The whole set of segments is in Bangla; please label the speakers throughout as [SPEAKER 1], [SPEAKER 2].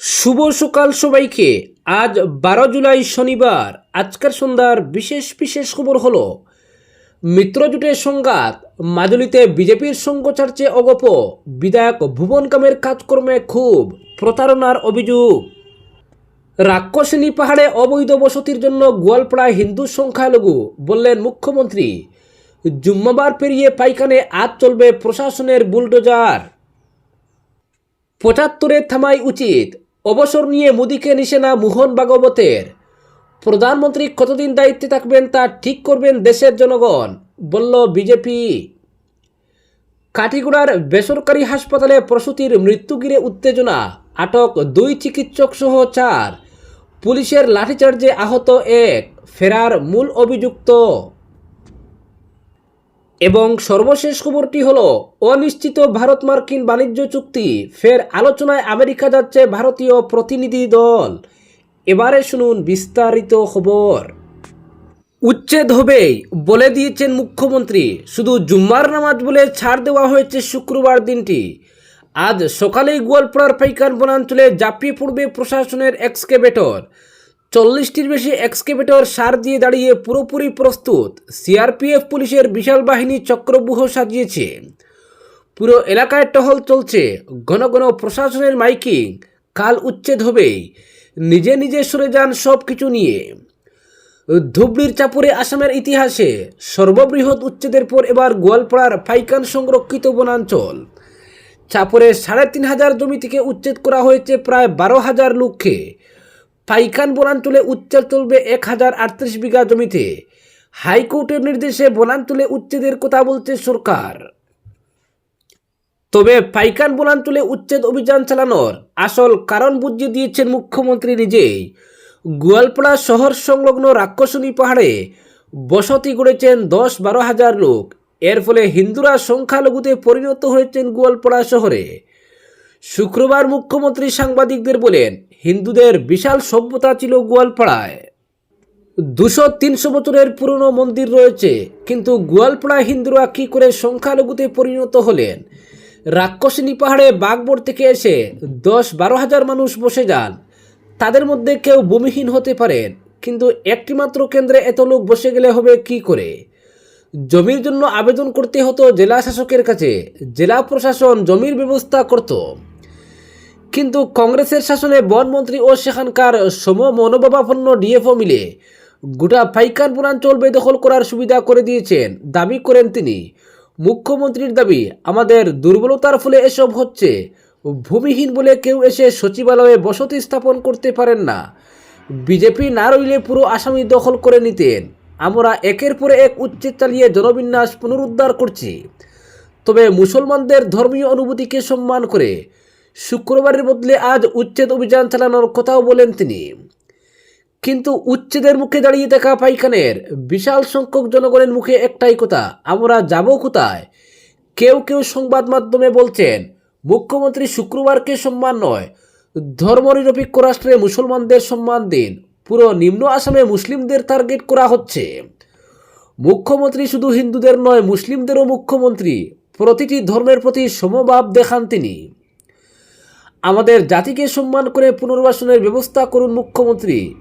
[SPEAKER 1] শুভ সকাল সবাইকে। আজ বারো জুলাই শনিবার। আজকের সন্ধ্যার বিশেষ বিশেষ খবর হলো মিত্রজোটের সংঘাত মাজুলিতে বিজেপির সঙ্গ ছাড়ছে অগপ, বিধায়ক ভুবন কামের কাজকর্মে খুব প্রতারণার অভিযোগ। রাক্ষসিনী পাহাড়ে অবৈধ বসতির জন্য গোয়ালপাড়ায় হিন্দু সংখ্যালঘু বললেন মুখ্যমন্ত্রী, জুম্মাবার পেরিয়ে পাইখানে আজ চলবে প্রশাসনের বুলডোজার। পঁচাত্তরে থামাই উচিত অবসর নিয়ে মোদীকে নিশানা মোহন ভাগবতের। প্রধানমন্ত্রী কতদিন দায়িত্বে থাকবেন তা ঠিক করবেন দেশের জনগণ, বলল বিজেপি। কাঠিগুড়ার বেসরকারি হাসপাতালে প্রসূতির মৃত্যু ঘিরে উত্তেজনা, আটক দুই চিকিৎসক সহ চার। পুলিশের লাঠিচার্জে আহত এক, ফেরার মূল অভিযুক্ত। এবং সর্বশেষ খবরটি হলো, অনিশ্চিত ভারত মার্কিন বাণিজ্য চুক্তি। ফের আলোচনায় আমেরিকা যাচ্ছে ভারতীয় প্রতিনিধি দল। এবারে শুনুন বিস্তারিত খবর। উচ্ছেদ হবেই বলে দিয়েছেন মুখ্যমন্ত্রী। শুধু জুম্মার নামাজ বলে ছাড় দেওয়া হয়েছে শুক্রবার দিনটি। আজ সকালেই গোয়ালপাড়ার পাইকার বনাঞ্চলে ঝাঁপিয়ে পড়বে প্রশাসনের এক্সকেভেটর। চল্লিশটির বেশি এক্সকেভেটর সার দিয়ে দাঁড়িয়ে পুরোপুরি প্রস্তুত। সিআরপিএফ পুলিশের বিশাল বাহিনী চক্রব্যূহ সাজিয়েছে। পুরো এলাকায় টহল চলছে। ঘন ঘন প্রশাসনের মাইকিং। কাল উচ্ছেদ হবেই। নিজে নিজে সরে যান সব কিছু নিয়ে। ধুবড়ির চাপুরে আসামের ইতিহাসে সর্ববৃহৎ উচ্ছেদের পর এবার গোয়ালপাড়ার পাইকান সংরক্ষিত বনাঞ্চল। চাপরে সাড়ে তিন হাজার জমি থেকে উচ্ছেদ করা হয়েছে প্রায় বারো হাজার লোককে। পাইকান বনাঞ্চলে উচ্ছেদ চলবে এক হাজার আটত্রিশ বিঘা জমিতে। হাইকোর্টের নির্দেশে বনাঞ্চলে উচ্ছেদের কথা বলছে সরকার। তবে পাইকান বনাঞ্চলে উচ্ছেদ অভিযান চালানোর আসল কারণ বুঝিয়ে দিয়েছেন মুখ্যমন্ত্রী নিজেই। গোয়ালপাড়া শহর সংলগ্ন রাক্ষসনী পাহাড়ে বসতি গড়েছেন দশ বারো হাজার লোক। এর ফলে হিন্দুরা সংখ্যালঘুতে পরিণত হয়েছেন গোয়ালপাড়া শহরে। শুক্রবার মুখ্যমন্ত্রী সাংবাদিকদের বলেন হিন্দুদের বিশাল সভ্যতা ছিল গোয়ালপাড়ায়। দুশো তিনশো বছরের পুরনো মন্দির রয়েছে, কিন্তু গোয়ালপাড়া হিন্দুরা কী করে সংখ্যালঘুতে পরিণত হলেন? রাক্ষসিনী পাহাড়ে বাঘবোড় থেকে এসে দশ বারো হাজার মানুষ বসে যান। তাদের মধ্যে কেউ ভূমিহীন হতে পারেন, কিন্তু একটিমাত্র কেন্দ্রে এত লোক বসে গেলে হবে কি করে? জমির জন্য আবেদন করতে হতো জেলা শাসকের কাছে, জেলা প্রশাসন জমির ব্যবস্থা করত। কিন্তু কংগ্রেসের শাসনে বনমন্ত্রী ও সেখানকার সম মনোভাবাপন্ন ডিএফও মিলে গোটা পাইকান বনাঞ্চল বেদখল করার সুবিধা করে দিয়েছেন, দাবি করেন তিনি। মুখ্যমন্ত্রীর দাবি, আমাদের দুর্বলতার ফলে এসব হচ্ছে। ভূমিহীন বলে কেউ এসে সচিবালয়ে বসতি স্থাপন করতে পারেন না। বিজেপি না রইলে পুরো আসামি দখল করে নিতেন। আমরা একের পরে এক উচ্ছেদ চালিয়ে জনবিন্যাস পুনরুদ্ধার করছি। তবে মুসলমানদের ধর্মীয় অনুভূতিকে সম্মান করে শুক্রবারের বদলে আজ উচ্ছেদ অভিযান চালানোর কথাও বলেন তিনি। কিন্তু উচ্ছেদের মুখে দাঁড়িয়ে দেখা পাইখানের বিশাল সংখ্যক জনগণের মুখে একটাই কথা, আমরা যাব কোথায়? কেউ কেউ সংবাদ মাধ্যমে বলছেন, মুখ্যমন্ত্রী শুক্রবারকে সম্মান নয়, ধর্মনিরপেক্ষ রাষ্ট্রে মুসলমানদের সম্মান দিন, পুরো নিম্ন আসামে মুসলিমদের টার্গেট করা হচ্ছে। মুখ্যমন্ত্রী শুধু হিন্দুদের নয়, মুসলিমদেরও মুখ্যমন্ত্রী প্রতিটি ধর্মের প্রতি সমভাব দেখান তিনি। আমাদের জাতিকে সম্মান করে পুনর্বাসনের ব্যবস্থা করুন মুখ্যমন্ত্রী।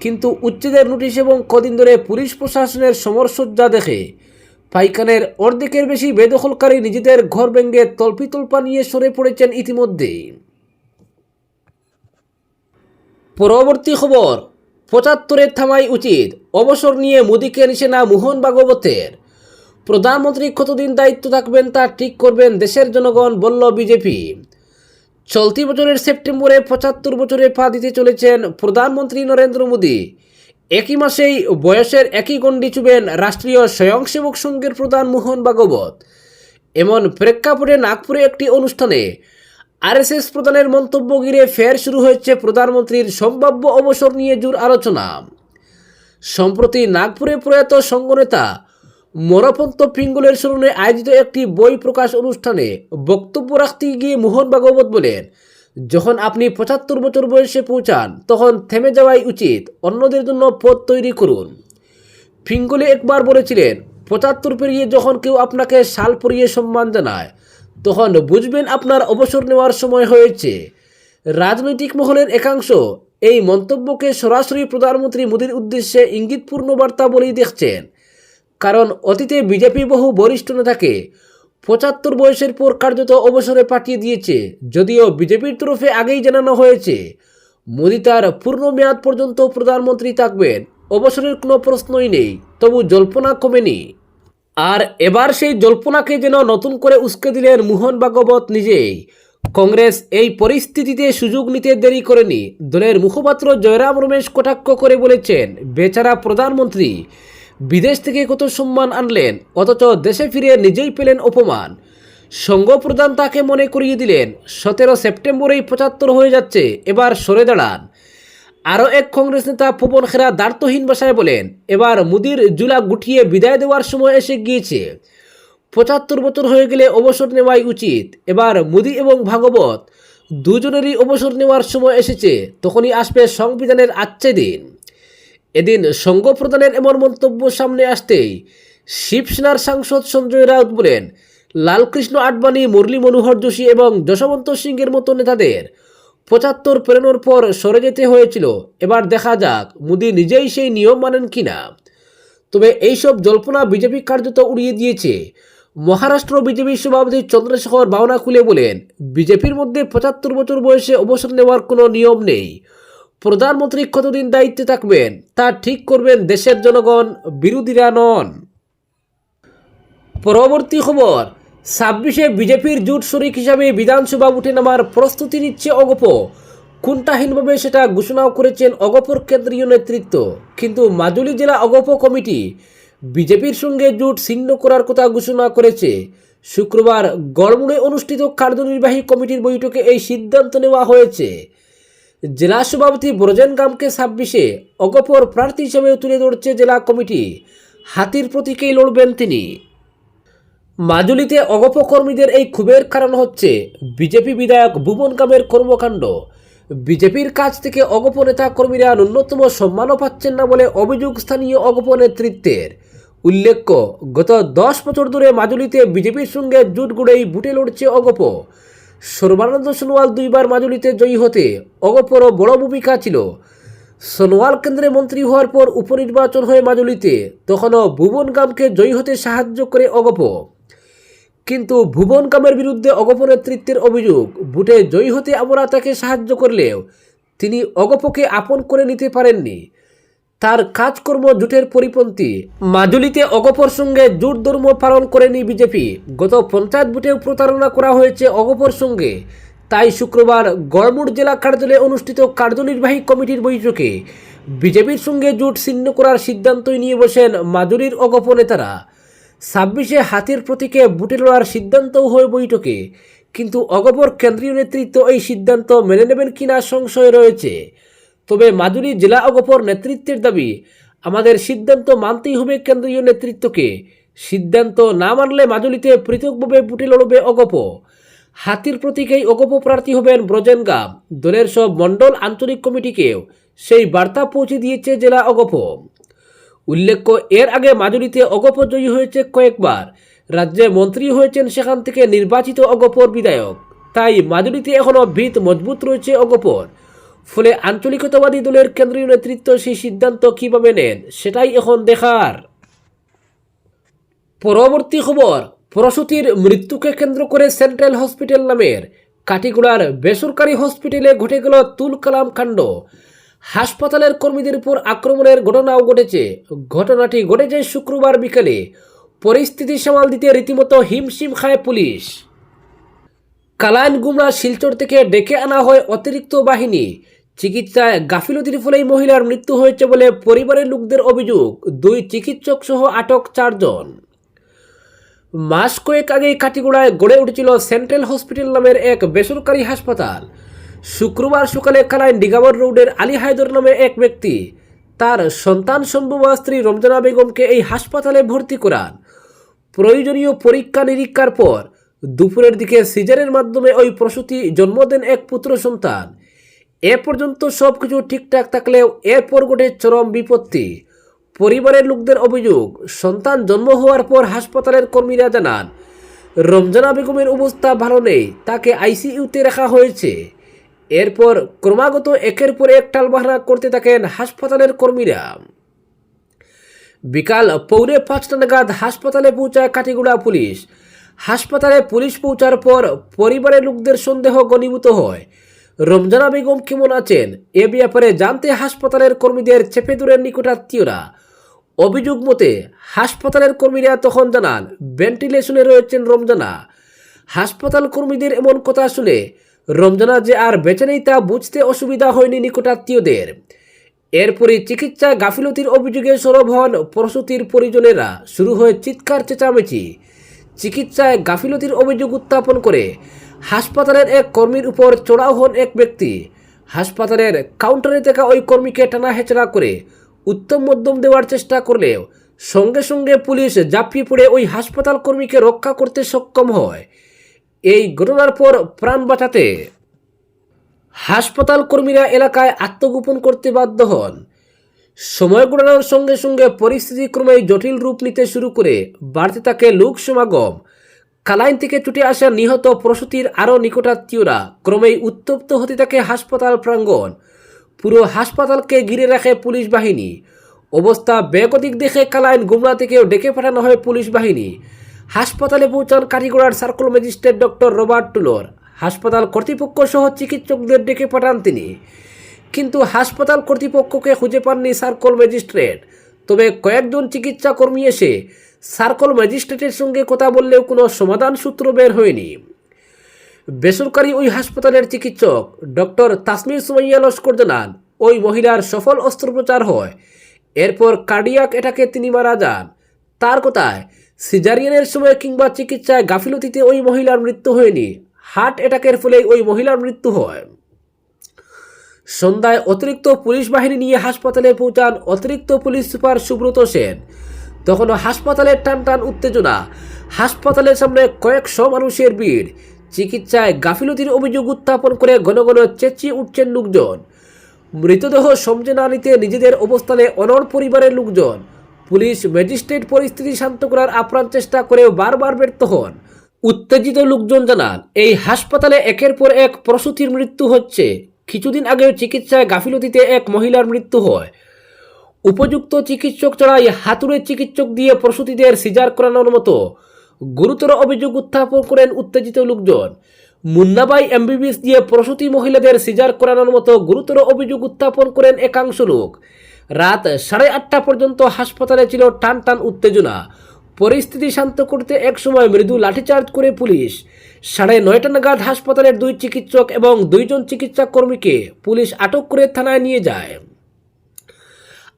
[SPEAKER 1] কিন্তু উচ্ছেদের নোটিশ এবং কদিন ধরে পুলিশ প্রশাসনের সমরসজ্জা দেখে পাইকানের অর্ধেকের বেশি বেদখলকারী নিজেদের ঘর ভেঙে তল্পিতল্পা নিয়ে সরে পড়েছেন ইতিমধ্যে। পরবর্তী খবর, পঁচাত্তরের থামাই উচিত। অবসর নিয়ে মোদীকে নিশানা মোহন ভাগবতের। প্রধানমন্ত্রী কতদিন দায়িত্ব থাকবেন তা ঠিক করবেন দেশের জনগণ, বলল বিজেপি। চলতি বছরের সেপ্টেম্বরে পঁচাত্তর বছরে পা দিতে চলেছেন প্রধানমন্ত্রী নরেন্দ্র মোদী। একই মাসেই বয়সের একই গণ্ডি চুবেন রাষ্ট্রীয় স্বয়ংসেবক সংঘের প্রধান মোহন ভাগবত। এমন প্রেক্ষাপটে নাগপুরে একটি অনুষ্ঠানে আরএসএস প্রধানের মন্তব্য ঘিরে ফের শুরু হয়েছে প্রধানমন্ত্রীর সম্ভাব্য অবসর নিয়ে জোর আলোচনা। সম্প্রতি নাগপুরে প্রয়াত সংঘনেতা মরপন্ত পিঙ্গলের স্মরণে আয়োজিত একটি বই প্রকাশ অনুষ্ঠানে বক্তব্য রাখতে গিয়ে মোহন ভাগবত বলেন, যখন আপনি পঁচাত্তর বছর বয়সে পৌঁছান, তখন থেমে যাওয়াই উচিত, অন্যদের জন্য পথ তৈরি করুন। ফিঙ্গলে একবার বলেছিলেন, পঁচাত্তর পেরিয়ে যখন কেউ আপনাকে শাল পরিয়ে সম্মান জানায়, তখন বুঝবেন আপনার অবসর নেওয়ার সময় হয়েছে। রাজনৈতিক মহলের একাংশ এই মন্তব্যকে সরাসরি প্রধানমন্ত্রী মোদীর উদ্দেশ্যে ইঙ্গিতপূর্ণ বার্তা বলেই দেখছেন। কারণ অতীতে বিজেপি বহু বরিষ্ঠ নেতাকে পঁচাত্তর বয়সের পর কার্যত অবসরে পাঠিয়ে দিয়েছে, যদিও বিজেপির তরফে আগেই জানানো হয়েছে, মোদি তার পূর্ণ মেয়াদ পর্যন্ত প্রধানমন্ত্রী থাকবেন, অবসরের কোনো প্রশ্নই নেই, তবু জল্পনা কমেনি। আর এবার সেই জল্পনাকে যেন নতুন করে উস্কে দিলেন মোহন ভাগবত নিজেই। কংগ্রেস এই পরিস্থিতিতে সুযোগ নিতে দেরি করেনি, দলের মুখপাত্র জয়রাম রমেশ কটাক্ষ করে বলেছেন, বেচারা প্রধানমন্ত্রী বিদেশ থেকে কত সম্মান আনলেন, অথচ দেশে ফিরে নিজেই পেলেন অপমান। সঙ্গ প্রধান তাকে মনে করিয়ে দিলেন, সতেরো সেপ্টেম্বরেই পঁচাত্তর হয়ে যাচ্ছে, এবার সরে দাঁড়ান। আরও এক কংগ্রেস নেতা পবন খেরা দার্থহীন ভাষায় বলেন, এবার মুদির জুলা গুটিয়ে বিদায় দেওয়ার সময় এসে গিয়েছে। পঁচাত্তর বছর হয়ে গেলে অবসর নেওয়াই উচিত। এবার মোদি এবং ভাগবত দুজনেরই অবসর নেওয়ার সময় এসেছে, তখনই আসবে সংবিধানের আচ্ছে দিন এদিন সঙ্গ প্রদানের এমন মন্তব্য সামনে আসতেই শিবসেনার সাংসদ সঞ্জয় রাউত বলেন, লালকৃষ্ণ আডবাণী, মুরলী মনোহর যোশী এবং যশবন্ত সিংয়ের মতো নেতাদের পঁচাত্তর পেরোনোর পর সরে যেতে হয়েছিল। এবার দেখা যাক, মোদি নিজেই সেই নিয়ম মানেন কিনা। তবে এইসব জল্পনা বিজেপি কার্যত উড়িয়ে দিয়েছে। মহারাষ্ট্র বিজেপির সভাপতি চন্দ্রশেখর বাওনা খুলে বলেন, বিজেপির মধ্যে পঁচাত্তর বছর বয়সে অবসর নেওয়ার কোনো নিয়ম নেই। প্রধানমন্ত্রী কতদিন দায়িত্বে থাকবেন, তা ঠিক করবেন দেশের জনগণ, বিরোধীরা নন। পরবর্তী খবর, ছাব্বিশে বিজেপির জোট শরিক হিসাবে বিধানসভা উঠে নামার প্রস্তুতি নিচ্ছে অগপ। কুণ্ঠাহীনভাবে সেটা ঘোষণাও করেছেন অগপর কেন্দ্রীয় নেতৃত্ব। কিন্তু মাজুলি জেলা অগপ কমিটি বিজেপির সঙ্গে জোট ছিন্ন করার কথা ঘোষণা করেছে। শুক্রবার গড়মুড়ে অনুষ্ঠিত কার্যনির্বাহী কমিটির বৈঠকে এই সিদ্ধান্ত নেওয়া হয়েছে। জেলা সভাপতি ব্রজেন গামকে ছাব্বিশে অগপর প্রার্থী হিসেবে তুলে ধরছে জেলা কমিটি। হাতির প্রতীকেই লড়বেন তিনি। মাজুলিতে অগপ কর্মীদের এই ক্ষোভের কারণ হচ্ছে বিজেপি বিধায়ক ভুবন কামের কর্মকাণ্ড। বিজেপির কাছ থেকে অগপ নেতা কর্মীরা ন্যূনতম সম্মানও পাচ্ছেন না বলে অভিযোগ স্থানীয় অগপ নেতৃত্বের উল্লেখ্য, গত দশ বছর ধরে মাজুলিতে বিজেপির সঙ্গে জুট গুড়েই বুটে লড়ছে অগপ। সর্বানন্দ সোনোয়াল দুইবার মাজুলিতে জয়ী হতে অগপর বড় ভূমিকা ছিল। সোনোয়াল কেন্দ্রে মন্ত্রী হওয়ার পর উপনির্বাচন হয়ে মাজুলিতে তখনও ভুবন গামকে জয়ী হতে সাহায্য করে অগপ। কিন্তু ভুবন কামের বিরুদ্ধে অগপ নেতৃত্বের অভিযোগ বুটে জয়ী হতে আমরা তাকে সাহায্য করলেও তিনি অগপকে আপন করে নিতে পারেননি। তার কাজকর্ম জোটের পরিপন্থী। মাজুলিতে অগপর সঙ্গে জোট ধর্ম পালন করেনি বিজেপি। গত পঞ্চায়েত বুটেও প্রতারণা করা হয়েছে অগপর সঙ্গে। তাই শুক্রবার গড়মুড় জেলা কার্যালয়ে অনুষ্ঠিত কার্যনির্বাহী কমিটির বৈঠকে বিজেপির সঙ্গে জোট ছিন্ন করার সিদ্ধান্তই নিয়ে বসেন মাজুলির অগপ নেতারা। ছাব্বিশে হাতির প্রতীকে বুটে লড়ার সিদ্ধান্তও হয় বৈঠকে। কিন্তু অগপর কেন্দ্রীয় নেতৃত্ব এই সিদ্ধান্ত মেনে নেবেন কিনা সংশয় রয়েছে। তবে মাজুলি জেলা অগপর নেতৃত্বের দাবি, আমাদের সিদ্ধান্ত মানতেই হবে কেন্দ্রীয় নেতৃত্বকে। সিদ্ধান্ত না মানলে মাজুলিতে পৃথকভাবে বুটে লড়বে অগপ। হাতির প্রতীকেই অগপ প্রার্থী হবেন ব্রজেন গাম। দলের সব মণ্ডল আঞ্চলিক কমিটিকেও সেই বার্তা পৌঁছে দিয়েছে জেলা অগপ। উল্লেখ্য, এর আগে মাজুলিতে অগপ জয়ী হয়েছে কয়েকবার। রাজ্যে মন্ত্রী হয়েছেন সেখান থেকে নির্বাচিত অগপর বিধায়ক। তাই মাজুলিতে এখনও ভিত মজবুত রয়েছে অগপর। ফলে আঞ্চলিকতাবাদী দলের কেন্দ্রীয় নেতৃত্ব সেই সিদ্ধান্ত কীভাবে নেন, সেটাই এখন দেখার। পরবর্তী খবর প্রসূতির মৃত্যুকে কেন্দ্র করে সেন্ট্রাল হসপিটাল নামের কাটিগুড়ার বেসরকারি হসপিটালে ঘটে গেল তুল কালাম কাণ্ড। হাসপাতালের কর্মীদের উপর আক্রমণের ঘটনাও ঘটেছে। ঘটনাটি ঘটেছে শুক্রবার বিকেলে। পরিস্থিতি সামাল দিতে রীতিমতো হিমশিম খায় পুলিশ। কালাইন গুমরা শিলচর থেকে ডেকে আনা হয় অতিরিক্ত বাহিনী। চিকিৎসায় গাফিলতির ফলেই মহিলার মৃত্যু হয়েছে বলে পরিবারের লোকদের অভিযোগ। দুই চিকিৎসক সহ আটক চারজন। মাস কয়েক আগেই কাটিগোড়ায় গড়ে উঠেছিল সেন্ট্রাল হসপিটাল নামের এক বেসরকারি হাসপাতাল। শুক্রবার সকালে কালাইন ডিগাবর রোডের আলী হায়দর নামে এক ব্যক্তি, তার সন্তান সম্ভবা স্ত্রী রমজানা বেগমকে এই হাসপাতালে ভর্তি করান। প্রয়োজনীয় পরীক্ষা নিরীক্ষার পর দুপুরের দিকে সিজারের মাধ্যমে ওই প্রসূতি জন্ম দেন এক পুত্র সন্তান। এ পর্যন্ত সব কিছু ঠিকঠাক থাকলেও এরপর ঘটে চরম বিপত্তি। পরিবারের লোকদের অভিযোগ, সন্তান জন্ম হওয়ার পর হাসপাতালের কর্মীরা জানান, রমজানা বেগমের অবস্থা ভালো নেই, তাকে আইসিইউতে রাখা হয়েছে। এরপর ক্রমাগত একের পর এক টাল টালবাহানা করতে থাকেন হাসপাতালের কর্মীরা। বিকাল পৌনে পাঁচটা নাগাদ হাসপাতালে পৌঁছায় কাটিগুড়া পুলিশ। হাসপাতালে পুলিশ পৌঁছার পর পরিবারের লোকদের সন্দেহ গণীভূত হয়। রমজানা বেগম কেমন আছেন? এ ব্যাপারে জানতে হাসপাতালের কর্মীদের চেপে দূরের নিকটাত্মীয়রা। অভিযোগ মতে, হাসপাতালের কর্মীরা তখন জানান, ভেন্টিলেশনে রয়েছেন রমজানা। হাসপাতাল কর্মীদের এমন কথা শুনে রমজানা যে আর বেঁচে নেই তা বুঝতে অসুবিধা হয়নি নিকটাত্মীয়দের। এরপরে চিকিৎসা গাফিলতির অভিযোগে সরব হন প্রসূতির পরিজনেরা। শুরু হয় চিৎকার, চেঁচামেচি। চিকিৎসায় গাফিলতির অভিযোগ উত্থাপন করে হাসপাতালের এক কর্মীর উপর চড়াও হন এক ব্যক্তি। হাসপাতালের কাউন্টারে থাকা ওই কর্মীকে টানা হেচড়া করে উত্তম মধ্যম দেওয়ার চেষ্টা করলেও সঙ্গে সঙ্গে পুলিশ ঝাঁপিয়ে পড়ে ওই হাসপাতাল কর্মীকে রক্ষা করতে সক্ষম হয়। এই ঘটনার পর প্রাণ বাঁচাতে হাসপাতাল কর্মীরা এলাকায় আত্মগোপন করতে বাধ্য হন। সময় গড়ানোর সঙ্গে সঙ্গে পরিস্থিতি ক্রমেই জটিল রূপ নিতে শুরু করে বাড়তে থাকে লোক সমাগম। কালাইন থেকে ছুটে আসা নিহত প্রসূতির আরও নিকটাত্মীয়রা ক্রমেই উত্তপ্ত হতে থাকে হাসপাতাল প্রাঙ্গণ। পুরো হাসপাতালকে ঘিরে রাখে পুলিশ বাহিনী। অবস্থা বেগতিক দেখে কালাইন গুমরা থেকেও ডেকে পাঠানো হয় পুলিশ বাহিনী। হাসপাতালে পৌঁছান কারিগড়ার সার্কল ম্যাজিস্ট্রেট ডক্টর রবার্ট টুলোর। হাসপাতাল কর্তৃপক্ষ সহ চিকিৎসকদের ডেকে পাঠান তিনি। কিন্তু হাসপাতাল কর্তৃপক্ষকে খুঁজে পাননি সার্কল ম্যাজিস্ট্রেট। তবে কয়েকজন চিকিৎসা কর্মী এসে সার্কল ম্যাজিস্ট্রেটের সঙ্গে কথা বললেও কোনো সমাধান সূত্র বের হয়নি। বেসরকারি ওই হাসপাতালের চিকিৎসক ডক্টর তাসমির সুমাইয়া লস্কর জানান, ওই মহিলার সফল অস্ত্রোপচার হয়। এরপর কার্ডিয়াক এটাকে তিনি মারা যান। তার কথায়, সিজারিয়ানের সময় কিংবা চিকিৎসায় গাফিলতিতে ওই মহিলার মৃত্যু হয়নি। হার্ট অ্যাটাকের ফলে ওই মহিলার মৃত্যু হয়। সন্ধ্যায় অতিরিক্ত পুলিশ বাহিনী নিয়ে হাসপাতালে পৌঁছান অতিরিক্ত পুলিশ সুপার সুব্রত সেন। তখনও হাসপাতালের টান টান উত্তেজনা। হাসপাতালের সামনে কয়েকশো মানুষের ভিড়। চিকিৎসায় গাফিলতির অভিযোগ উত্থাপন করে ঘন ঘন চেঁচিয়ে উঠছেন লোকজন। মৃতদেহ সমঝে না নিতে নিজেদের অবস্থানে অনর পরিবারের লোকজন। পুলিশ ম্যাজিস্ট্রেট পরিস্থিতি শান্ত করার আপ্রাণ চেষ্টা করেও বারবার ব্যর্থ হন। উত্তেজিত লোকজন জানান, এই হাসপাতালে একের পর এক প্রসূতির মৃত্যু হচ্ছে। কিছুদিন আগেও চিকিৎসায় গাফিলতিতে এক মহিলার মৃত্যু হয়। উপযুক্ত চিকিৎসক ছাড়াই হাতুড়ে চিকিৎসক দিয়ে প্রসূতিদের সিজার করানোর মতো গুরুতর অভিযোগ উত্থাপন করেন উত্তেজিত লোকজন। মুন্নাবাই এমবিবিএস দিয়ে প্রসূতি মহিলাদের সিজার করানোর মতো গুরুতর অভিযোগ উত্থাপন করেন একাংশ লোক। রাত সাড়ে আটটা পর্যন্ত হাসপাতালে ছিল টান টান উত্তেজনা। পরিস্থিতি শান্ত করতে একসময় মৃদু লাঠিচার্জ করে পুলিশ সাড়ে নয়টা নাগাদ হাসপাতালের দুই চিকিৎসক এবং দুইজন চিকিৎসা কর্মীকে পুলিশ আটক করে থানায় নিয়ে যায়।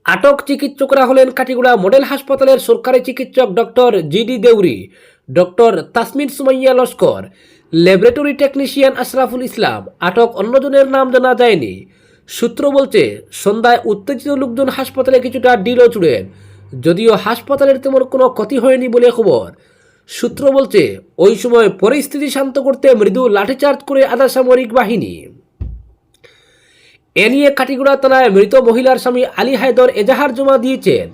[SPEAKER 1] আটক চিকিৎসকরা হলেন কাটিগুড়া মডেল হাসপাতালের সরকারি চিকিৎসক doctor GD Deuri, doctor Tasmin Sumaiya Laskar, laboratory technician Ashraful Islam. আটক অন্যজনের নাম জানা যায়নি। সূত্র বলছে, সন্ধ্যায় উত্তেজিত লোকজন হাসপাতালে কিছুটা ডিলও চুড়েন। যদিও হাসপাতালের তেমন কোনো ক্ষতি হয়নি বলে খবর। সূত্র বলছে, ওই সময় পরিস্থিতি শান্ত করতে মৃদু লাঠিচার্জ করে আধা সামরিক বাহিনী। এ নিয়ে কাটিগুড়া থানায় মৃত মহিলার স্বামী আলী হায়দর এজাহার জমা দিয়েছেন।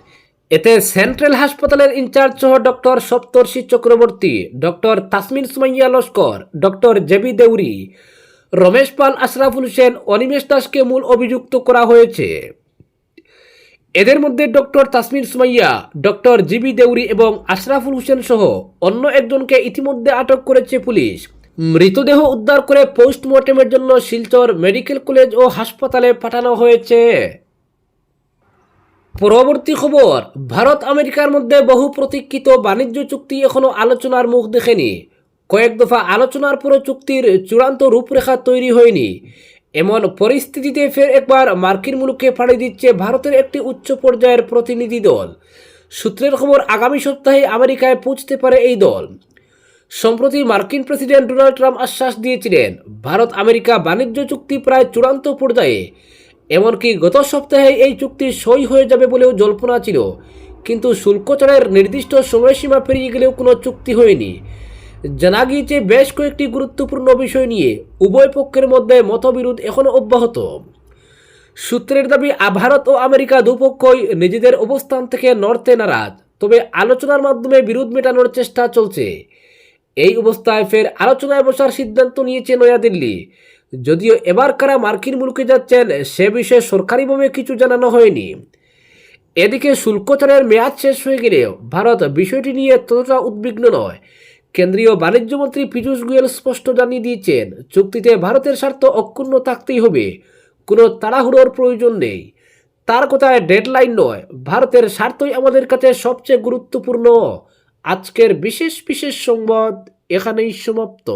[SPEAKER 1] এতে সেন্ট্রাল হাসপাতালের ইনচার্জ সহ doctor Saptarshi Chakraborty, doctor Tasmin Sumaiya Laskar, doctor JB Deuri, Ramesh Pal Ashraful Hossain Animesh দাসকে মূল অভিযুক্ত করা হয়েছে। এদের মধ্যে doctor Tasmir Sumaiya, doctor GB Deuri এবং আশরাফুল হোসেন সহ অন্য একজনকে ইতিমধ্যে আটক করেছে পুলিশ। মৃতদেহ উদ্ধার করে পোস্টমর্টেমের জন্য শিলচর মেডিকেল কলেজ ও হাসপাতালে পাঠানো হয়েছে। পরবর্তী খবর, ভারত আমেরিকার মধ্যে বহু প্রতীক্ষিত বাণিজ্য চুক্তি এখনও আলোচনার মুখ দেখেনি। কয়েক দফা আলোচনার পরও চুক্তির চূড়ান্ত রূপরেখা তৈরি হয়নি। এমন পরিস্থিতিতে ফের একবার মার্কিন মুলুকে ফাড়ি দিচ্ছে ভারতের একটি উচ্চ পর্যায়ের প্রতিনিধি দল। সূত্রের খবর, আগামী সপ্তাহে আমেরিকায় পৌঁছতে পারে এই দল। সম্প্রতি মার্কিন প্রেসিডেন্ট ডোনাল্ড ট্রাম্প আশ্বাস দিয়েছিলেন, ভারত আমেরিকা বাণিজ্য চুক্তি প্রায় চূড়ান্ত পর্যায়ে। এমনকি গত সপ্তাহে এই চুক্তি সই হয়ে যাবে বলেও জল্পনা ছিল। কিন্তু শুল্ক ছাড়ের নির্দিষ্ট সময়সীমা পেরিয়ে গেলেও কোনো চুক্তি হয়নি। জানা গিয়েছে বেশ কয়েকটি গুরুত্বপূর্ণ বিষয় নিয়ে উভয় পক্ষের মধ্যে মতবিরোধ এখনও অব্যাহত। সূত্রের দাবি, ভারত ও আমেরিকা দুপক্ষই নিজেদের অবস্থান থেকে নড়তে নারাজ, তবে আলোচনার মাধ্যমে বিরোধ মেটানোর চেষ্টা চলছে। এই অবস্থায় ফের আলোচনায় বসার সিদ্ধান্ত নিয়েছে নয়াদিল্লি। যদিও এবার কারা মার্কিন মুলুকে যাচ্ছেন, সে বিষয়ে সরকারিভাবে কিছু জানানো হয়নি। এদিকে শুল্কচারের মেয়াদ শেষ হয়ে গেলেও ভারত বিষয়টি নিয়ে ততটা উদ্বিগ্ন নয়। কেন্দ্রীয় বাণিজ্যমন্ত্রী পীযূষ গোয়েল স্পষ্ট জানিয়ে দিয়েছেন, চুক্তিতে ভারতের স্বার্থ অক্ষুণ্ণ থাকতেই হবে। কোনো তাড়াহুড়োর প্রয়োজন নেই। তার কথায় ডেডলাইন নয়, ভারতের স্বার্থই আমাদের কাছে সবচেয়ে গুরুত্বপূর্ণ। আজকের বিশেষ বিশেষ সংবাদ এখানেই সমাপ্ত।